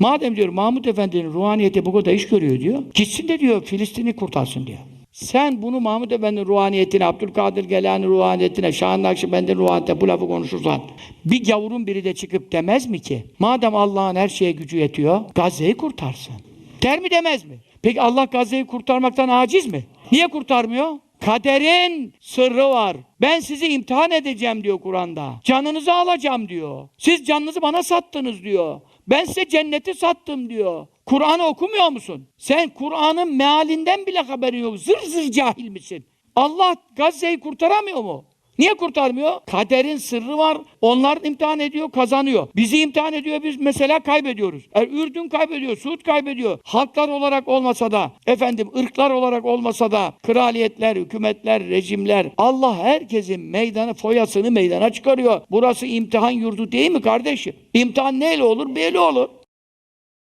Madem diyor Mahmud Efendi'nin ruhaniyeti bu kadar iş görüyor diyor. Gitsin de diyor Filistin'i kurtarsın diyor. Sen bunu Mahmud Efendi'nin ruhaniyetine, Abdülkadir Gelani ruhaniyetine, Şahin Nakşibendi'nin ruhaniyetine bu lafı konuşursan bir gavurun biri de çıkıp demez mi ki? Madem Allah'ın her şeye gücü yetiyor, Gazze'yi kurtarsın. Der mi demez mi? Peki Allah Gazze'yi kurtarmaktan aciz mi? Niye kurtarmıyor? Kaderin sırrı var. Ben sizi imtihan edeceğim diyor Kur'an'da. Canınızı alacağım diyor. Siz canınızı bana sattınız diyor. Ben size cenneti sattım diyor. Kur'an'ı okumuyor musun? Sen Kur'an'ın mealinden bile haberin yok. Zır zır cahil misin? Allah Gazze'yi kurtaramıyor mu? Niye kurtarmıyor? Kaderin sırrı var. Onlar imtihan ediyor, kazanıyor. Bizi imtihan ediyor, biz mesela kaybediyoruz. E, Ürdün kaybediyor, Suud kaybediyor. Halklar olarak olmasa da, efendim ırklar olarak olmasa da, kraliyetler, hükümetler, rejimler, Allah herkesin meydanı, foyasını meydana çıkarıyor. Burası imtihan yurdu değil mi kardeşim? İmtihan neyle olur? Böyle olur.